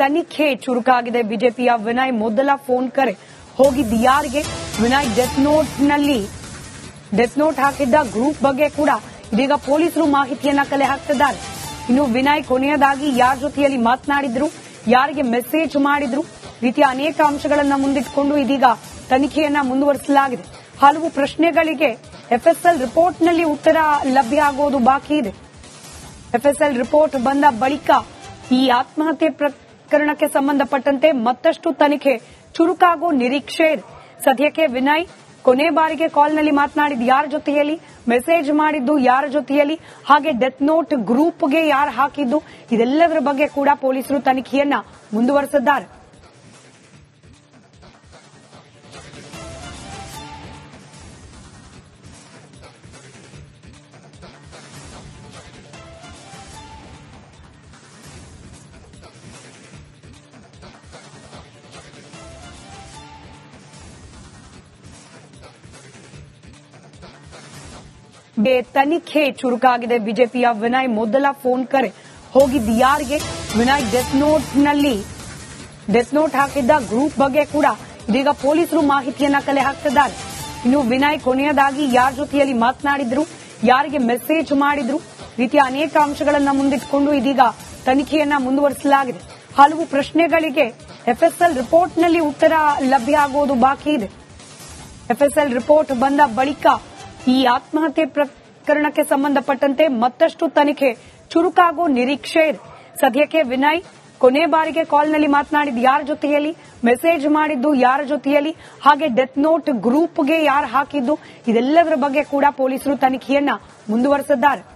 ತನಿಖೆ ಚುರುಕಾಗಿದೆ. ಬಿಜೆಪಿಯ ವಿನಯ್ ಮೊದಲ ಫೋನ್ ಕರೆ. ಹೋಗಿದ್ದು ಯಾರಿಗೆ? ವಿನಯ್ ಡೆತ್ ನೋಟ್ನಲ್ಲಿ ಡೆತ್ ನೋಟ್ ಹಾಕಿದ್ದ ಗ್ರೂಪ್ ಬಗ್ಗೆ ಕೂಡ ಇದೀಗ ಪೊಲೀಸರು ಮಾಹಿತಿಯನ್ನ ಕಲೆ ಹಾಕ್ತಿದ್ದಾರೆ. ಇನ್ನು ವಿನಯ್ ಕೊನೆಯದಾಗಿ ಯಾರ ಜೊತೆಯಲ್ಲಿ ಮಾತನಾಡಿದ್ರು? ಯಾರಿಗೆ ಮೆಸೇಜ್ ಮಾಡಿದ್ರು? ರೀತಿಯ ಅನೇಕ ಅಂಶಗಳನ್ನ ಮುಂದಿಟ್ಟುಕೊಂಡು ಇದೀಗ ತನಿಖೆಯನ್ನ ಮುಂದುವರಿಸಲಾಗಿದೆ. ಹಲವು ಪ್ರಶ್ನೆಗಳಿಗೆ ಎಫ್ಎಸ್ಎಲ್ ರಿಪೋರ್ಟ್ನಲ್ಲಿ ಉತ್ತರ ಲಭ್ಯ ಆಗೋದು ಬಾಕಿ ಇದೆ. ಎಫ್ಎಸ್ಎಲ್ ರಿಪೋರ್ಟ್ ಬಂದ ಬಳಿಕ ಈ ಆತ್ಮಹತ್ಯೆ ಪ್ರಕರಣಕ್ಕೆ ಸಂಬಂಧಪಟ್ಟಂತೆ ಮತ್ತಷ್ಟು ತನಿಖೆ ಚುರುಕಾಗೋ ನಿರೀಕ್ಷೆ ಸದ್ಯಕ್ಕೆ ವಿನಯ್ ಕೊನೆ ಬಾರಿಗೆ ಕಾಲ್ನಲ್ಲಿ ಮಾತನಾಡಿದ ಯಾರ ಜೊತೆಯಲ್ಲಿ, ಮೆಸೇಜ್ ಮಾಡಿದ್ದು ಯಾರ ಜೊತೆಯಲ್ಲಿ, ಹಾಗೆ ಡೆತ್ ನೋಟ್ ಗ್ರೂಪ್ಗೆ ಯಾರು ಹಾಕಿದ್ದು, ಇದೆಲ್ಲದರ ಬಗ್ಗೆ ಕೂಡ ಪೊಲೀಸರು ತನಿಖೆಯನ್ನ ಮುಂದುವರೆಸಿದ್ದಾರೆ. ತನಿಖೆ ಚುರುಕಾಗಿದೆ. ಬಿಜೆಪಿಯ ವಿನಯ್ ಮೊದಲ ಫೋನ್ ಕರೆ ಹೋಗಿದ್ದು ಯಾರಿಗೆ? ವಿನಯ್ ಡೆತ್ ನೋಟ್ನಲ್ಲಿ ಡೆತ್ ನೋಟ್ ಹಾಕಿದ್ದ ಗ್ರೂಪ್ ಬಗ್ಗೆ ಕೂಡ ಇದೀಗ ಪೊಲೀಸರು ಮಾಹಿತಿಯನ್ನ ಕಲೆ ಹಾಕ್ತಿದ್ದಾರೆ. ಇನ್ನು ವಿನಯ್ ಕೊನೆಯದಾಗಿ ಯಾರ ಜೊತೆಯಲ್ಲಿ ಮಾತನಾಡಿದ್ರು? ಯಾರಿಗೆ ಮೆಸೇಜ್ ಮಾಡಿದ್ರು? ರೀತಿಯ ಅನೇಕ ಅಂಶಗಳನ್ನ ಮುಂದಿಟ್ಟುಕೊಂಡು ಇದೀಗ ತನಿಖೆಯನ್ನ ಮುಂದುವರಿಸಲಾಗಿದೆ. ಹಲವು ಪ್ರಶ್ನೆಗಳಿಗೆ ಎಫ್ಎಸ್ಎಲ್ ರಿಪೋರ್ಟ್ನಲ್ಲಿ ಉತ್ತರ ಲಭ್ಯ ಆಗೋದು ಬಾಕಿ ಇದೆ. ಎಫ್ಎಸ್ಎಲ್ ರಿಪೋರ್ಟ್ ಬಂದ ಬಳಿಕ ಈ ಆತ್ಮಹತ್ಯೆ ಪ್ರಕರಣಕ್ಕೆ ಸಂಬಂಧಪಟ್ಟಂತೆ ಮತ್ತಷ್ಟು ತನಿಖೆ ಚುರುಕಾಗೋ ನಿರೀಕ್ಷೆ ಇದೆ. ಸದ್ಯಕ್ಕೆ ವಿನಯ್ ಕೊನೆ ಬಾರಿಗೆ ಕಾಲ್ನಲ್ಲಿ ಮಾತನಾಡಿದ್ದು ಯಾರ ಜೊತೆಯಲ್ಲಿ, ಮೆಸೇಜ್ ಮಾಡಿದ್ದು ಯಾರ ಜೊತೆಯಲ್ಲಿ, ಹಾಗೆ ಡೆತ್ ನೋಟ್ ಗ್ರೂಪ್ಗೆ ಯಾರು ಹಾಕಿದ್ದು, ಇದೆಲ್ಲದರ ಬಗ್ಗೆ ಕೂಡ ಪೊಲೀಸರು ತನಿಖೆಯನ್ನ ಮುಂದುವರೆಸಿದ್ದಾರೆ.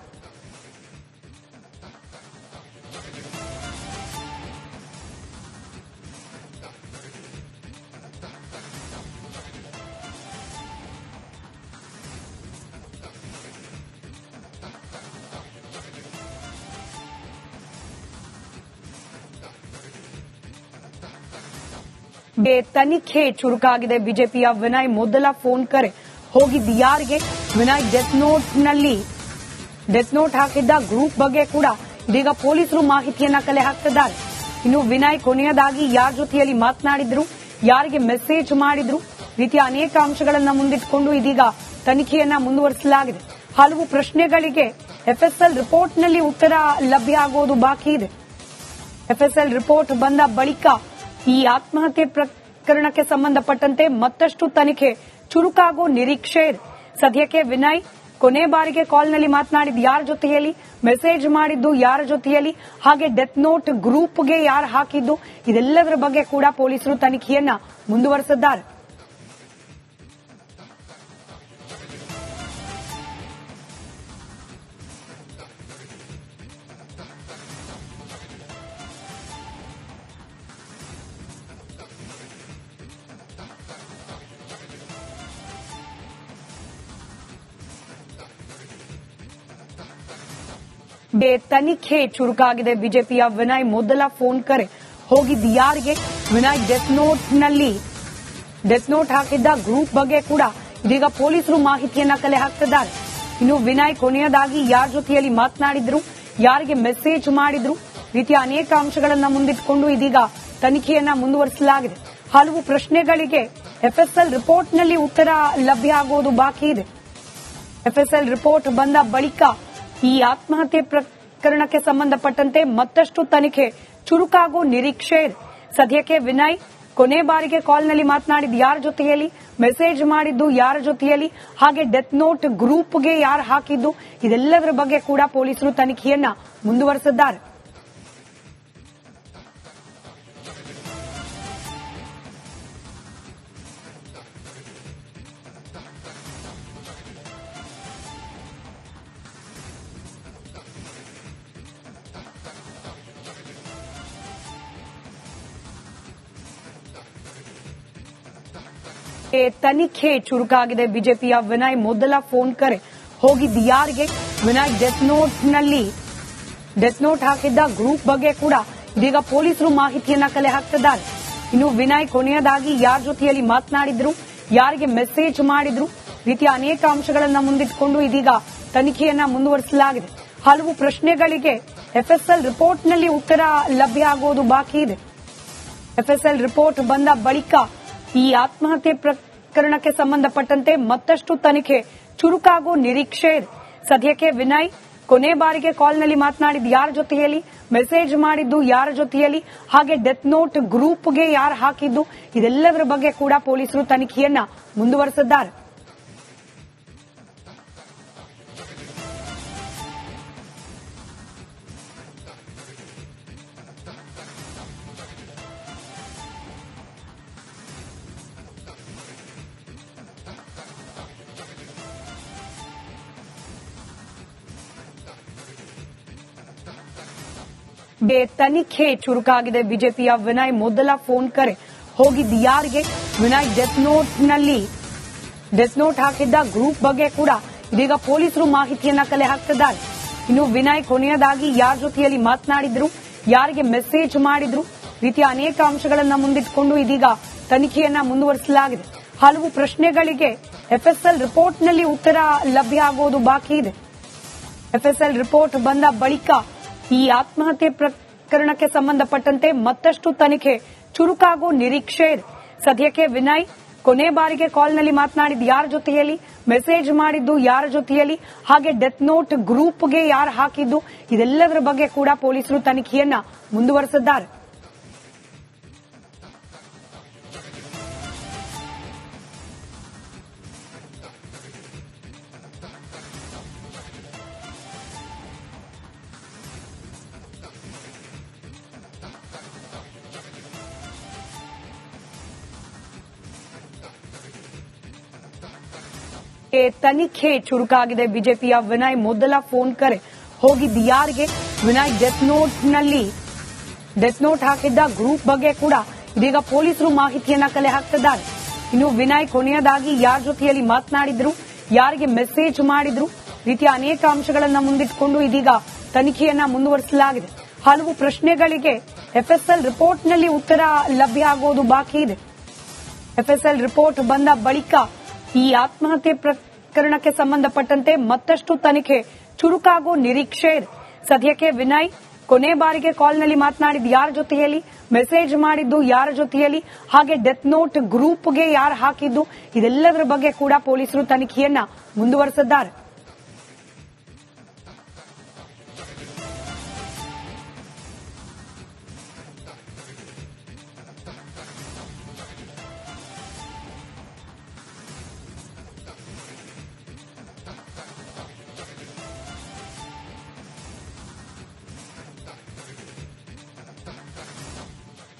ತನಿಖೆ ಚುರುಕಾಗಿದೆ. ಬಿಜೆಪಿಯ ವಿನಯ್ ಮೊದಲ ಫೋನ್ ಕರೆ ಹೋಗಿದ್ದು ಯಾರಿಗೆ? ವಿನಯ್ ಡೆತ್ ನೋಟ್ನಲ್ಲಿ ಡೆತ್ ನೋಟ್ ಹಾಕಿದ್ದ ಗ್ರೂಪ್ ಬಗ್ಗೆ ಕೂಡ ಇದೀಗ ಪೊಲೀಸರು ಮಾಹಿತಿಯನ್ನ ಕಲೆ ಹಾಕ್ತಿದ್ದಾರೆ. ಇನ್ನು ವಿನಯ್ ಕೊನೆಯದಾಗಿ ಯಾರ ಜೊತೆಯಲ್ಲಿ ಮಾತನಾಡಿದ್ರು? ಯಾರಿಗೆ ಮೆಸೇಜ್ ಮಾಡಿದ್ರು? ರೀತಿಯ ಅನೇಕ ಅಂಶಗಳನ್ನ ಮುಂದಿಟ್ಟುಕೊಂಡು ಇದೀಗ ತನಿಖೆಯನ್ನ ಮುಂದುವರಿಸಲಾಗಿದೆ. ಹಲವು ಪ್ರಶ್ನೆಗಳಿಗೆ ಎಫ್ಎಸ್ಎಲ್ ರಿಪೋರ್ಟ್ನಲ್ಲಿ ಉತ್ತರ ಲಭ್ಯ ಆಗೋದು ಬಾಕಿ ಇದೆ. ಎಫ್ಎಸ್ಎಲ್ ರಿಪೋರ್ಟ್ ಬಂದ ಬಳಿಕ ಈ ಆತ್ಮಹತ್ಯೆ ಪ್ರಕರಣಕ್ಕೆ ಸಂಬಂಧಪಟ್ಟಂತೆ ಮತ್ತಷ್ಟು ತನಿಖೆ ಚುರುಕಾಗೋ ನಿರೀಕ್ಷೆ ಇದೆ. ಸದ್ಯಕ್ಕೆ ವಿನಯ್ ಕೊನೆ ಬಾರಿಗೆ ಕಾಲ್ನಲ್ಲಿ ಮಾತನಾಡಿದ್ದು ಯಾರ ಜೊತೆಯಲ್ಲಿ, ಮೆಸೇಜ್ ಮಾಡಿದ್ದು ಯಾರ ಜೊತೆಯಲ್ಲಿ, ಹಾಗೆ ಡೆತ್ ನೋಟ್ ಗ್ರೂಪ್ಗೆ ಯಾರು ಹಾಕಿದ್ದು, ಇದೆಲ್ಲದರ ಬಗ್ಗೆ ಕೂಡ ಪೊಲೀಸರು ತನಿಖೆಯನ್ನ ಮುಂದುವರೆಸಿದ್ದಾರೆ. ತನಿಖೆ ಚುರುಕಾಗಿದೆ. ಬಿಜೆಪಿಯ ವಿನಯ್ ಮೊದಲ ಫೋನ್ ಕರೆ. ಹೋಗಿದ್ದು ಯಾರಿಗೆ? ವಿನಯ್ ಡೆತ್ ನೋಟ್ನಲ್ಲಿ ಡೆತ್ ನೋಟ್ ಹಾಕಿದ್ದ ಗ್ರೂಪ್ ಬಗ್ಗೆ ಕೂಡ ಇದೀಗ ಪೊಲೀಸರು ಮಾಹಿತಿಯನ್ನ ಕಲೆ ಹಾಕ್ತಿದ್ದಾರೆ. ಇನ್ನು ವಿನಯ್ ಕೊನೆಯದಾಗಿ ಯಾರ ಜೊತೆಯಲ್ಲಿ ಮಾತನಾಡಿದ್ರು? ಯಾರಿಗೆ ಮೆಸೇಜ್ ಮಾಡಿದ್ರು? ರೀತಿಯ ಅನೇಕ ಅಂಶಗಳನ್ನ ಮುಂದಿಟ್ಟುಕೊಂಡು ಇದೀಗ ತನಿಖೆಯನ್ನ ಮುಂದುವರಿಸಲಾಗಿದೆ. ಹಲವು ಪ್ರಶ್ನೆಗಳಿಗೆ ಎಫ್ಎಸ್ಎಲ್ ರಿಪೋರ್ಟ್ನಲ್ಲಿ ಉತ್ತರ ಲಭ್ಯ ಆಗೋದು ಬಾಕಿ ಇದೆ. ಎಫ್ಎಸ್ಎಲ್ ರಿಪೋರ್ಟ್ ಬಂದ ಬಳಿಕ ಈ ಆತ್ಮಹತ್ಯೆ ಪ್ರಕರಣಕ್ಕೆ ಸಂಬಂಧಪಟ್ಟಂತೆ ಮತ್ತಷ್ಟು ತನಿಖೆ ಚುರುಕಾಗೋ ನಿರೀಕ್ಷೆ ಸದ್ಯಕ್ಕೆ ವಿನಯ್ ಕೊನೆ ಬಾರಿಗೆ ಕಾಲ್ನಲ್ಲಿ ಮಾತನಾಡಿದ್ದು ಯಾರ ಜೊತೆಯಲ್ಲಿ, ಮೆಸೇಜ್ ಮಾಡಿದ್ದು ಯಾರ ಜೊತೆಯಲ್ಲಿ, ಹಾಗೆ ಡೆತ್ ನೋಟ್ ಗ್ರೂಪ್ಗೆ ಯಾರು ಹಾಕಿದ್ದು ಇದೆಲ್ಲದರ ಬಗ್ಗೆ ಕೂಡ ಪೊಲೀಸರು ತನಿಖೆಯನ್ನ ಮುಂದುವರೆಸಿದ್ದಾರೆ. ತನಿಖೆ ಚುರುಕಾಗಿದೆ. ಬಿಜೆಪಿಯ ವಿನಯ್, ಮೊದಲ ಫೋನ್ ಕರೆ. ಹೋಗಿದ್ದು ಯಾರಿಗೆ? ವಿನಯ್ ಡೆತ್ ನೋಟ್ನಲ್ಲಿ. ಡೆತ್ ನೋಟ್ ಹಾಕಿದ್ದ ಗ್ರೂಪ್ ಬಗ್ಗೆ ಕೂಡ ಇದೀಗ ಪೊಲೀಸರು ಮಾಹಿತಿಯನ್ನ ಕಲೆ ಹಾಕ್ತಿದ್ದಾರೆ. ಇನ್ನು ವಿನಯ್ ಕೊನೆಯದಾಗಿ ಯಾರ ಜೊತೆಯಲ್ಲಿ ಮಾತನಾಡಿದ್ರು? ಯಾರಿಗೆ ಮೆಸೇಜ್ ಮಾಡಿದ್ರು? ರೀತಿಯ ಅನೇಕ ಅಂಶಗಳನ್ನ ಮುಂದಿಟ್ಟುಕೊಂಡು ಇದೀಗ ತನಿಖೆಯನ್ನ ಮುಂದುವರಿಸಲಾಗಿದೆ. ಹಲವು ಪ್ರಶ್ನೆಗಳಿಗೆ ಎಫ್ಎಸ್ಎಲ್ ರಿಪೋರ್ಟ್ನಲ್ಲಿ ಉತ್ತರ ಲಭ್ಯ ಆಗುವುದು ಬಾಕಿ ಇದೆ. ಎಫ್ಎಸ್ಎಲ್ ರಿಪೋರ್ಟ್ ಬಂದ ಬಳಿಕ ಈ ಆತ್ಮಹತ್ಯೆ ಪ್ರಕರಣಕ್ಕೆ ಸಂಬಂಧಪಟ್ಟಂತೆ ಮತ್ತಷ್ಟು ತನಿಖೆ ಚುರುಕಾಗುವ ನಿರೀಕ್ಷೆ ಇದೆ. ಸದ್ಯಕ್ಕೆ ವಿನಯ್ ಕೊನೆ ಬಾರಿಗೆ ಕಾಲ್ನಲ್ಲಿ ಮಾತನಾಡಿದ್ದು ಯಾರ ಜೊತೆಯಲ್ಲಿ, ಮೆಸೇಜ್ ಮಾಡಿದ್ದು ಯಾರ ಜೊತೆಯಲ್ಲಿ, ಹಾಗೆ ಡೆತ್ ನೋಟ್ ಗ್ರೂಪ್ಗೆ ಯಾರು ಹಾಕಿದ್ದು ಇದೆಲ್ಲದರ ಬಗ್ಗೆ ಕೂಡ ಪೊಲೀಸರು ತನಿಖೆಯನ್ನ ಮುಂದುವರೆಸಿದ್ದಾರೆ. ತನಿಖೆ ಚುರುಕಾಗಿದೆ. ಬಿಜೆಪಿಯ ವಿನಯ್ ಮೊದಲ ಫೋನ್ ಕರೆ ಹೋಗಿದ್ದು ಯಾರಿಗೆ? ವಿನಯ್ ಡೆತ್ ನೋಟ್ನಲ್ಲಿ ಡೆತ್ ನೋಟ್ ಹಾಕಿದ್ದ ಗ್ರೂಪ್ ಬಗ್ಗೆ ಕೂಡ ಇದೀಗ ಪೊಲೀಸರು ಮಾಹಿತಿಯನ್ನ ಕಲೆ ಹಾಕ್ತಿದ್ದಾರೆ. ಇನ್ನು ವಿನಯ್ ಕೊನೆಯದಾಗಿ ಯಾರ ಜೊತೆಯಲ್ಲಿ ಮಾತನಾಡಿದ್ರು? ಯಾರಿಗೆ ಮೆಸೇಜ್ ಮಾಡಿದ್ರು? ರೀತಿಯ ಅನೇಕ ಅಂಶಗಳನ್ನ ಮುಂದಿಟ್ಟುಕೊಂಡು ಇದೀಗ ತನಿಖೆಯನ್ನ ಮುಂದುವರಿಸಲಾಗಿದೆ. ಹಲವು ಪ್ರಶ್ನೆಗಳಿಗೆ ಎಫ್ಎಸ್ಎಲ್ ರಿಪೋರ್ಟ್ನಲ್ಲಿ ಉತ್ತರ ಲಭ್ಯ ಆಗುವುದು ಬಾಕಿ ಇದೆ. ಎಫ್ಎಸ್ಎಲ್ ರಿಪೋರ್ಟ್ ಬಂದ ಬಳಿಕ ಈ ಆತ್ಮಹತ್ಯೆ ಪ್ರಕರಣಕ್ಕೆ ಸಂಬಂಧಪಟ್ಟಂತೆ ಮತ್ತಷ್ಟು ತನಿಖೆ ಚುರುಕಾಗೋ ನಿರೀಕ್ಷೆ ಇದೆ. ಸದ್ಯಕ್ಕೆ ವಿನಯ್ ಕೊನೆ ಬಾರಿಗೆ ಕಾಲ್ನಲ್ಲಿ ಮಾತನಾಡಿದ್ದು ಯಾರ ಜೊತೆಯಲ್ಲಿ, ಮೆಸೇಜ್ ಮಾಡಿದ್ದು ಯಾರ ಜೊತೆಯಲ್ಲಿ, ಹಾಗೆ ಡೆತ್ ನೋಟ್ ಗ್ರೂಪ್ಗೆ ಯಾರು ಹಾಕಿದ್ದು, ಇದೆಲ್ಲದರ ಬಗ್ಗೆ ಕೂಡ ಪೊಲೀಸರು ತನಿಖೆಯನ್ನ ಮುಂದುವರೆಸಿದ್ದಾರೆ. ತನಿಖೆ ಚುರುಕಾಗಿದೆ. ಬಿಜೆಪಿಯ ವಿನಯ್ ಮೊದಲ ಫೋನ್ ಕರೆ ಹೋಗಿದ್ದು ಯಾರಿಗೆ? ವಿನಯ್ ಡೆತ್ ನೋಟ್ನಲ್ಲಿ ಡೆತ್ ನೋಟ್ ಹಾಕಿದ್ದ ಗ್ರೂಪ್ ಬಗ್ಗೆ ಕೂಡ ಇದೀಗ ಪೊಲೀಸರು ಮಾಹಿತಿಯನ್ನ ಕಲೆ ಹಾಕ್ತಿದ್ದಾರೆ. ಇನ್ನು ವಿನಯ್ ಕೊನೆಯದಾಗಿ ಯಾರ ಜೊತೆಯಲ್ಲಿ ಮಾತನಾಡಿದ್ರು? ಯಾರಿಗೆ ಮೆಸೇಜ್ ಮಾಡಿದ್ರು? ರೀತಿಯ ಅನೇಕ ಅಂಶಗಳನ್ನ ಮುಂದಿಟ್ಟುಕೊಂಡು ಇದೀಗ ತನಿಖೆಯನ್ನ ಮುಂದುವರಿಸಲಾಗಿದೆ. ಹಲವು ಪ್ರಶ್ನೆಗಳಿಗೆ ಎಫ್ಎಸ್ಎಲ್ ರಿಪೋರ್ಟ್ನಲ್ಲಿ ಉತ್ತರ ಲಭ್ಯ ಆಗುವುದು ಬಾಕಿ ಇದೆ. ಎಫ್ಎಸ್ಎಲ್ ರಿಪೋರ್ಟ್ ಬಂದ ಬಳಿಕ ಈ ಆತ್ಮಹತ್ಯೆ ಪ್ರಕರಣಕ್ಕೆ ಸಂಬಂಧಪಟ್ಟಂತೆ ಮತ್ತಷ್ಟು ತನಿಖೆ ಚುರುಕಾಗೋ ನಿರೀಕ್ಷೆ ಇದೆ. ಸದ್ಯಕ್ಕೆ ವಿನಯ್ ಕೊನೆ ಬಾರಿಗೆ ಕಾಲ್ನಲ್ಲಿ ಮಾತನಾಡಿದ್ದು ಯಾರ ಜೊತೆಯಲ್ಲಿ, ಮೆಸೇಜ್ ಮಾಡಿದ್ದು ಯಾರ ಜೊತೆಯಲ್ಲಿ, ಹಾಗೆ ಡೆತ್ ನೋಟ್ ಗ್ರೂಪ್ಗೆ ಯಾರು ಹಾಕಿದ್ದು, ಇದೆಲ್ಲದರ ಬಗ್ಗೆ ಕೂಡ ಪೊಲೀಸರು ತನಿಖೆಯನ್ನ ಮುಂದುವರೆಸಿದ್ದಾರೆ.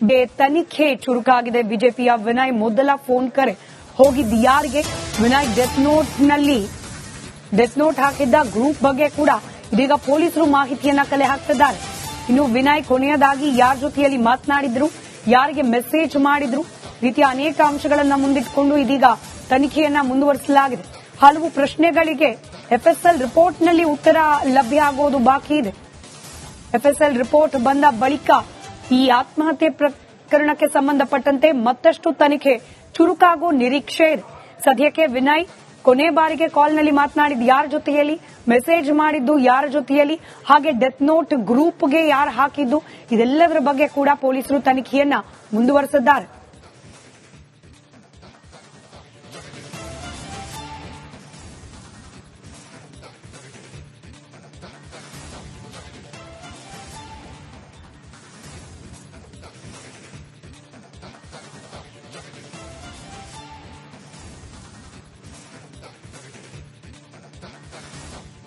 ಬೆ ತನಿಖೆ ಚುರುಕಾಗಿದೆ. ಬಿಜೆಪಿಯ ವಿನಯ್ ಮೊದಲ ಫೋನ್ ಕರೆ ಹೋಗಿದ್ದು ಯಾರಿಗೆ? ವಿನಯ್ ಡೆತ್ ನೋಟ್ನಲ್ಲಿ ಡೆತ್ ನೋಟ್ ಹಾಕಿದ್ದ ಗ್ರೂಪ್ ಬಗ್ಗೆ ಕೂಡ ಇದೀಗ ಪೊಲೀಸರು ಮಾಹಿತಿಯನ್ನ ಕಲೆ ಹಾಕ್ತಿದ್ದಾರೆ. ಇನ್ನು ವಿನಯ್ ಕೊನೆಯದಾಗಿ ಯಾರ ಜೊತೆಯಲ್ಲಿ ಮಾತನಾಡಿದ್ರು, ಯಾರಿಗೆ ಮೆಸೇಜ್ ಮಾಡಿದ್ರು, ರೀತಿಯ ಅನೇಕ ಅಂಶಗಳನ್ನ ಮುಂದಿಟ್ಟುಕೊಂಡು ಇದೀಗ ತನಿಖೆಯನ್ನ ಮುಂದುವರಿಸಲಾಗಿದೆ. ಹಲವು ಪ್ರಶ್ನೆಗಳಿಗೆ ಎಫ್ಎಸ್ಎಲ್ ರಿಪೋರ್ಟ್ನಲ್ಲಿ ಉತ್ತರ ಲಭ್ಯ ಆಗುವುದು ಬಾಕಿ ಇದೆ. ಎಫ್ಎಸ್ಎಲ್ ರಿಪೋರ್ಟ್ ಬಂದ ಬಳಿಕ ಈ ಆತ್ಮಹತ್ಯೆ ಪ್ರಕರಣಕ್ಕೆ ಸಂಬಂಧಪಟ್ಟಂತೆ ಮತ್ತಷ್ಟು ತನಿಖೆ ಚುರುಕಾಗೋ ನಿರೀಕ್ಷೆ ಇದೆ. ಸದ್ಯಕ್ಕೆ ವಿನಯ್ ಕೊನೆ ಬಾರಿಗೆ ಕಾಲ್ನಲ್ಲಿ ಮಾತನಾಡಿದ್ದು ಯಾರ ಜೊತೆಯಲ್ಲಿ, ಮೆಸೇಜ್ ಮಾಡಿದ್ದು ಯಾರ ಜೊತೆಯಲ್ಲಿ, ಹಾಗೆ ಡೆತ್ ನೋಟ್ ಗ್ರೂಪ್ಗೆ ಯಾರು ಹಾಕಿದ್ದು, ಇದೆಲ್ಲದರ ಬಗ್ಗೆ ಕೂಡ ಪೊಲೀಸರು ತನಿಖೆಯನ್ನ ಮುಂದುವರೆಸಿದ್ದಾರೆ.